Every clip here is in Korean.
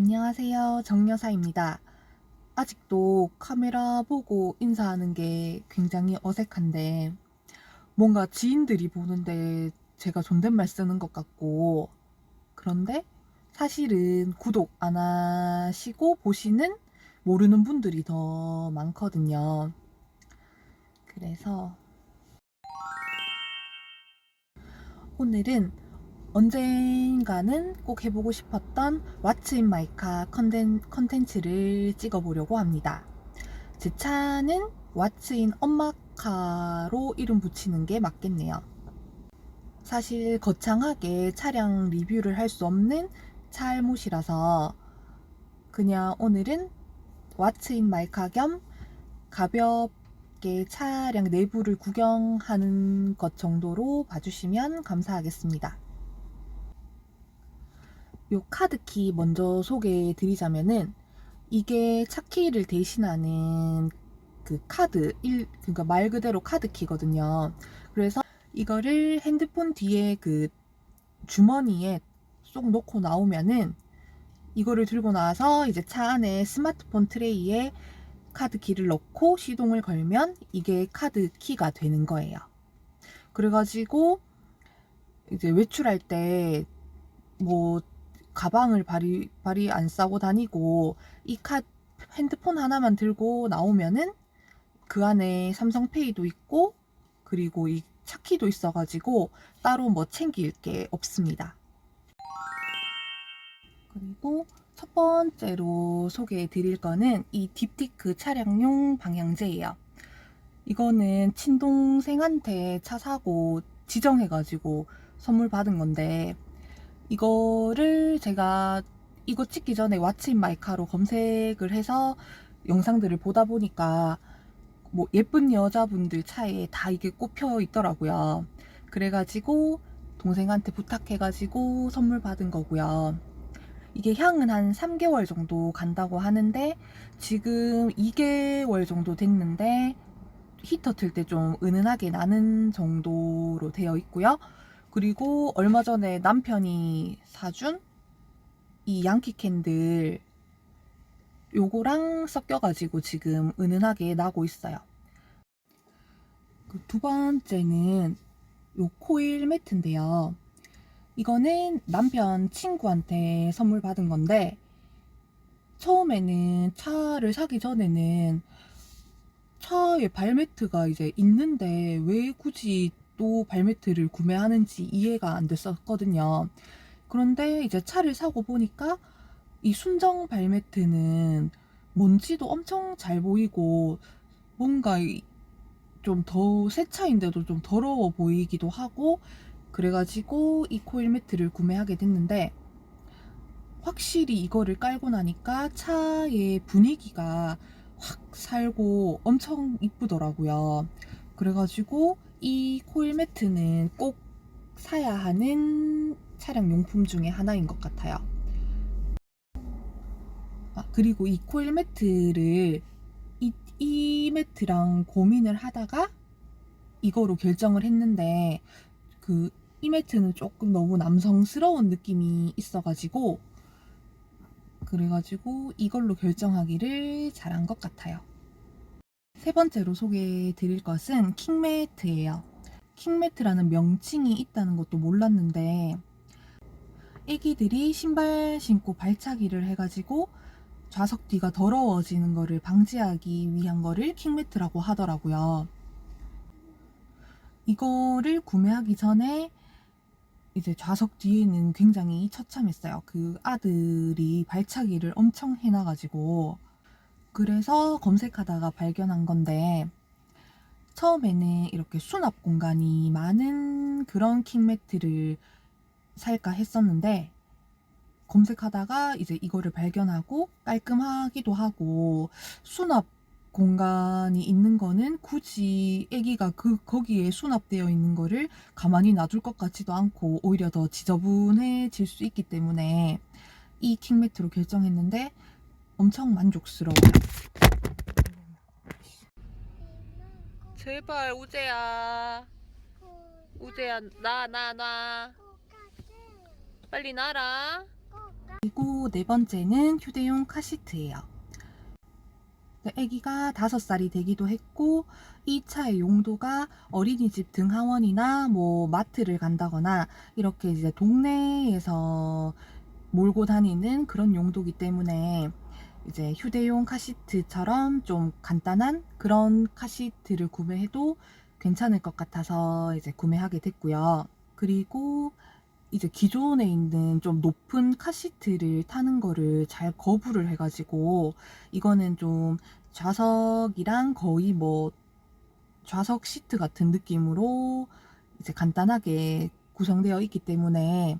안녕하세요. 정여사입니다. 아직도 카메라 보고 인사하는 게 굉장히 어색한데, 뭔가 지인들이 보는데 제가 존댓말 쓰는 것 같고, 그런데 사실은 구독 안 하시고 보시는 모르는 분들이 더 많거든요. 그래서 오늘은 언젠가는 꼭 해보고 싶었던 왓츠 인 마이카 컨텐, 컨텐츠를 찍어보려고 합니다. 제 차는 왓츠 인 엄마카로 이름 붙이는 게 맞겠네요. 사실 거창하게 차량 리뷰를 할 수 없는 차알못이라서 그냥 오늘은 왓츠 인 마이카 겸 가볍게 차량 내부를 구경하는 것 정도로 봐주시면 감사하겠습니다. 요 카드 키 먼저 소개해 드리자면은 이게 차키를 대신하는 그 카드 일 그러니까 말 그대로 카드 키거든요. 그래서 이거를 핸드폰 뒤에 그 주머니에 쏙 넣고 나오면은 이거를 들고 나와서 이제 차 안에 스마트폰 트레이에 카드 키를 넣고 시동을 걸면 이게 카드 키가 되는 거예요. 그래가지고 이제 외출할 때뭐 가방을 발이 발이 안 싸고 다니고 이 카 핸드폰 하나만 들고 나오면은 그 안에 삼성페이도 있고 그리고 이 차키도 있어가지고 따로 뭐 챙길 게 없습니다. 그리고 첫 번째로 소개해 드릴 거는 이 딥티크 차량용 방향제예요. 이거는 친동생한테 차 사고 지정해가지고 선물 받은 건데 이거를 제가 이거 찍기 전에 왓츠인 마이카로 검색을 해서 영상들을 보다 보니까 뭐 예쁜 여자분들 차에 다 이게 꼽혀 있더라고요. 그래가지고 동생한테 부탁해가지고 선물 받은 거고요. 이게 향은 한 3개월 정도 간다고 하는데 지금 2개월 정도 됐는데 히터 틀 때 좀 은은하게 나는 정도로 되어 있고요. 그리고 얼마 전에 남편이 사준 이 양키 캔들 요거랑 섞여가지고 지금 은은하게 나고 있어요. 그 두 번째는 요 코일 매트인데요. 이거는 남편 친구한테 선물 받은 건데 처음에는 차를 사기 전에는 차에 발매트가 이제 있는데 왜 굳이 또 발매트를 구매하는지 이해가 안 됐었거든요. 그런데 이제 차를 사고 보니까 이 순정 발매트는 먼지도 엄청 잘 보이고 뭔가 좀 더 새 차인데도 좀 더러워 보이기도 하고 그래가지고 이 코일 매트를 구매하게 됐는데 확실히 이거를 깔고 나니까 차의 분위기가 확 살고 엄청 이쁘더라고요. 그래가지고 이 코일 매트는 꼭 사야 하는 차량 용품 중에 하나인 것 같아요. 아, 그리고 이 코일 매트를 이, 이 매트랑 고민을 하다가 이거로 결정을 했는데 그 이 매트는 조금 너무 남성스러운 느낌이 있어가지고 그래가지고 이걸로 결정하기를 잘한 것 같아요. 세 번째로 소개해 드릴 것은 킹매트예요. 킹매트라는 명칭이 있다는 것도 몰랐는데 애기들이 신발 신고 발차기를 해가지고 좌석 뒤가 더러워지는 거를 방지하기 위한 거를 킹매트라고 하더라고요. 이거를 구매하기 전에 이제 좌석 뒤에는 굉장히 처참했어요. 그 아들이 발차기를 엄청 해놔가지고 그래서 검색하다가 발견한 건데 처음에는 이렇게 수납 공간이 많은 그런 킹매트를 살까 했었는데 검색하다가 이제 이거를 발견하고 깔끔하기도 하고 수납 공간이 있는 거는 굳이 아기가 그 거기에 수납되어 있는 거를 가만히 놔둘 것 같지도 않고 오히려 더 지저분해질 수 있기 때문에 이 킹매트로 결정했는데 엄청 만족스러워요. 제발 우재야, 우재야 나나 나 빨리 나라. 그리고 네 번째는 휴대용 카시트예요. 네, 아기가 다섯 살이 되기도 했고 이 차의 용도가 어린이집 등하원이나 뭐 마트를 간다거나 이렇게 이제 동네에서 몰고 다니는 그런 용도기 때문에 이제 휴대용 카시트처럼 좀 간단한 그런 카시트를 구매해도 괜찮을 것 같아서 이제 구매하게 됐고요. 그리고 이제 기존에 있는 좀 높은 카시트를 타는 거를 잘 거부를 해가지고 이거는 좀 좌석이랑 거의 뭐 좌석 시트 같은 느낌으로 이제 간단하게 구성되어 있기 때문에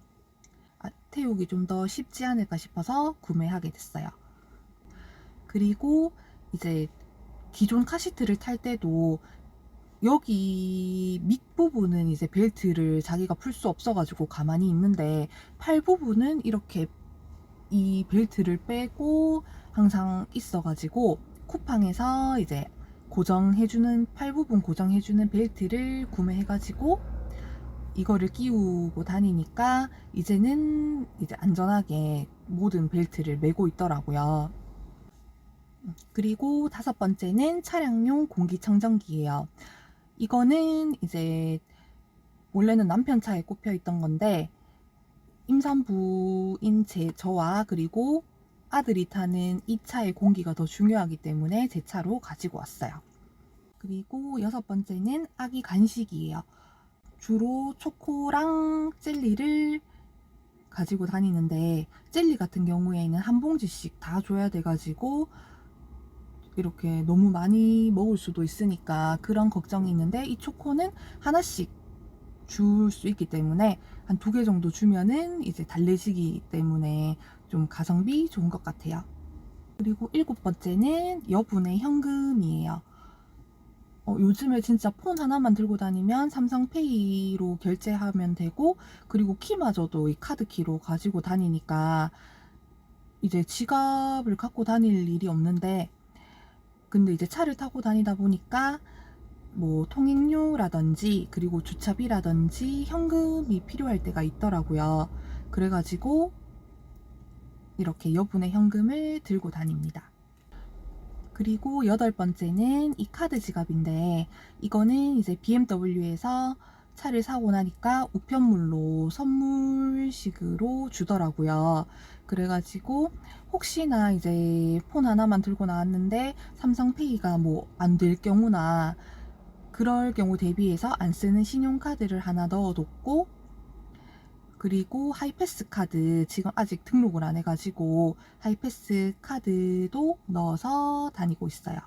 아, 태우기 좀 더 쉽지 않을까 싶어서 구매하게 됐어요. 그리고 이제 기존 카시트를 탈 때도 여기 밑 부분은 이제 벨트를 자기가 풀 수 없어가지고 가만히 있는데 팔 부분은 이렇게 이 벨트를 빼고 항상 있어가지고 쿠팡에서 이제 고정해주는 팔 부분 고정해주는 벨트를 구매해가지고 이거를 끼우고 다니니까 이제는 이제 안전하게 모든 벨트를 메고 있더라고요. 그리고 다섯 번째는 차량용 공기청정기예요. 이거는 이제 원래는 남편 차에 꼽혀 있던 건데 임산부인 제 저와 그리고 아들이 타는 이 차의 공기가 더 중요하기 때문에 제 차로 가지고 왔어요. 그리고 여섯 번째는 아기 간식이에요. 주로 초코랑 젤리를 가지고 다니는데 젤리 같은 경우에는 한 봉지씩 다 줘야 돼가지고 이렇게 너무 많이 먹을 수도 있으니까 그런 걱정이 있는데 이 초코는 하나씩 줄 수 있기 때문에 한 두 개 정도 주면은 이제 달래지기 때문에 좀 가성비 좋은 것 같아요. 그리고 일곱 번째는 여분의 현금이에요. 어, 요즘에 진짜 폰 하나만 들고 다니면 삼성페이로 결제하면 되고 그리고 키마저도 이 카드 키로 가지고 다니니까 이제 지갑을 갖고 다닐 일이 없는데 근데 이제 차를 타고 다니다 보니까 뭐 통행료라든지 그리고 주차비라든지 현금이 필요할 때가 있더라고요. 그래가지고 이렇게 여분의 현금을 들고 다닙니다. 그리고 여덟 번째는 이 카드 지갑인데 이거는 이제 BMW에서 차를 사고 나니까 우편물로 선물 식으로 주더라고요. 그래가지고 혹시나 이제 폰 하나만 들고 나왔는데 삼성페이가 뭐 안 될 경우나 그럴 경우 대비해서 안 쓰는 신용카드를 하나 넣어뒀고 그리고 하이패스 카드 지금 아직 등록을 안 해가지고 하이패스 카드도 넣어서 다니고 있어요.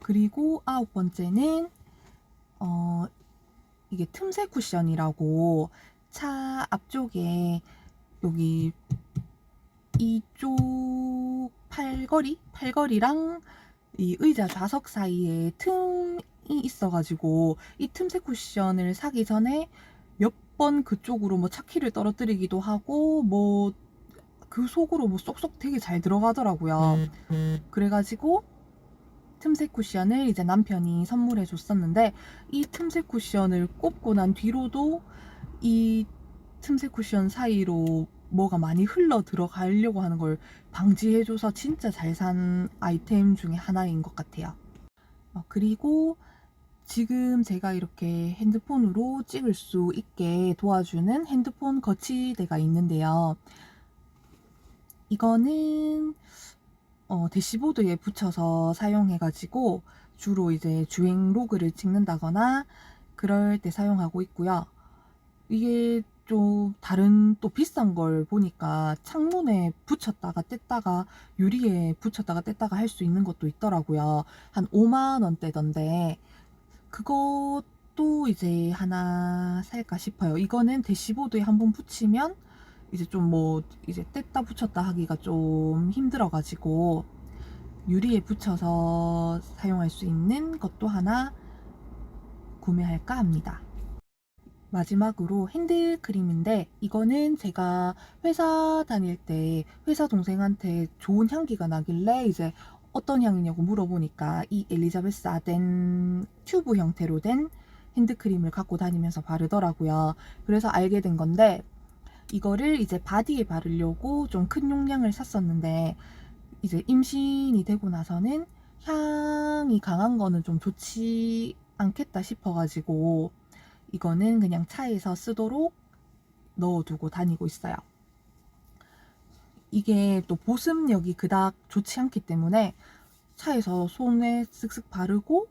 그리고 아홉 번째는 어 이게 틈새 쿠션이라고 차 앞쪽에 여기 이쪽 팔걸이 팔걸이랑 이 의자 좌석 사이에 틈이 있어가지고 이 틈새 쿠션을 사기 전에 몇 번 그쪽으로 뭐 차키를 떨어뜨리기도 하고 뭐 그 속으로 뭐 쏙쏙 되게 잘 들어가더라고요. 그래가지고 틈새 쿠션을 이제 남편이 선물해 줬었는데 이 틈새 쿠션을 꼽고 난 뒤로도 이 틈새 쿠션 사이로 뭐가 많이 흘러 들어가려고 하는 걸 방지해줘서 진짜 잘 산 아이템 중에 하나인 것 같아요. 어, 그리고 지금 제가 이렇게 핸드폰으로 찍을 수 있게 도와주는 핸드폰 거치대가 있는데요. 이거는 어, 대시보드에 붙여서 사용해가지고 주로 이제 주행 로그를 찍는다거나 그럴 때 사용하고 있고요. 이게 좀 다른 또 비싼 걸 보니까 창문에 붙였다가 뗐다가 유리에 붙였다가 뗐다가 할 수 있는 것도 있더라고요. 한 5만 원대던데 그것도 이제 하나 살까 싶어요. 이거는 대시보드에 한번 붙이면 이제 좀 뭐 이제 뗐다 붙였다 하기가 좀 힘들어가지고 유리에 붙여서 사용할 수 있는 것도 하나 구매할까 합니다. 마지막으로 핸드 크림인데 이거는 제가 회사 다닐 때 회사 동생한테 좋은 향기가 나길래 이제 어떤 향이냐고 물어보니까 이 엘리자베스 아덴 튜브 형태로 된 핸드크림을 갖고 다니면서 바르더라고요. 그래서 알게 된 건데 이거를 이제 바디에 바르려고 좀 큰 용량을 샀었는데 이제 임신이 되고 나서는 향이 강한 거는 좀 좋지 않겠다 싶어가지고 이거는 그냥 차에서 쓰도록 넣어두고 다니고 있어요. 이게 또 보습력이 그닥 좋지 않기 때문에 차에서 손에 쓱쓱 바르고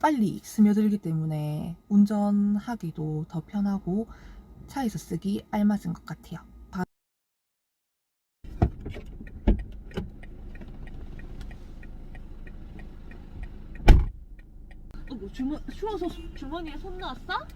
빨리 스며들기 때문에 운전하기도 더 편하고 차에서 쓰기 알맞은 것 같아요. 바- 어, 뭐 주머 추워서 수- 주머니에 손 넣었어?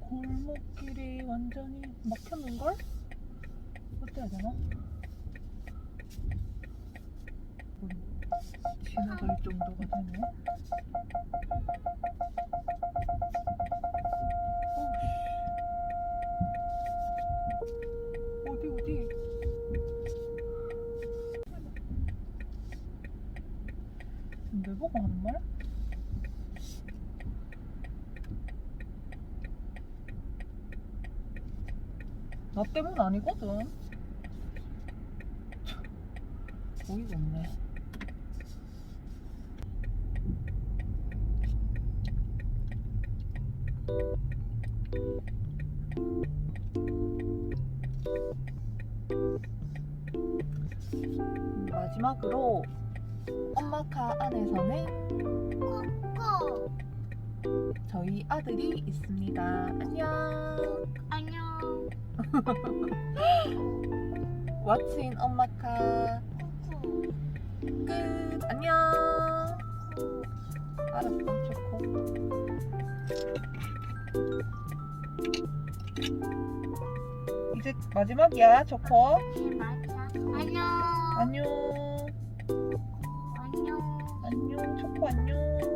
골목길이 완전히 막혔는 걸? 어때야 되나? 음, 지나갈 정도가 되네. 어우씨. 어디 어디? 내 보고 하는 말? 나 때문 아니거든. 참, 어이가 없네. 음, 마지막으로 엄마카 안에서는 저희 아들이 있습니다. 안녕. 왓츠인 엄마카 끝. 안녕. 알았어, 좋고. 이제 마지막이야, 초코. 안녕. 안녕. 안녕. 안녕, 초코 안녕.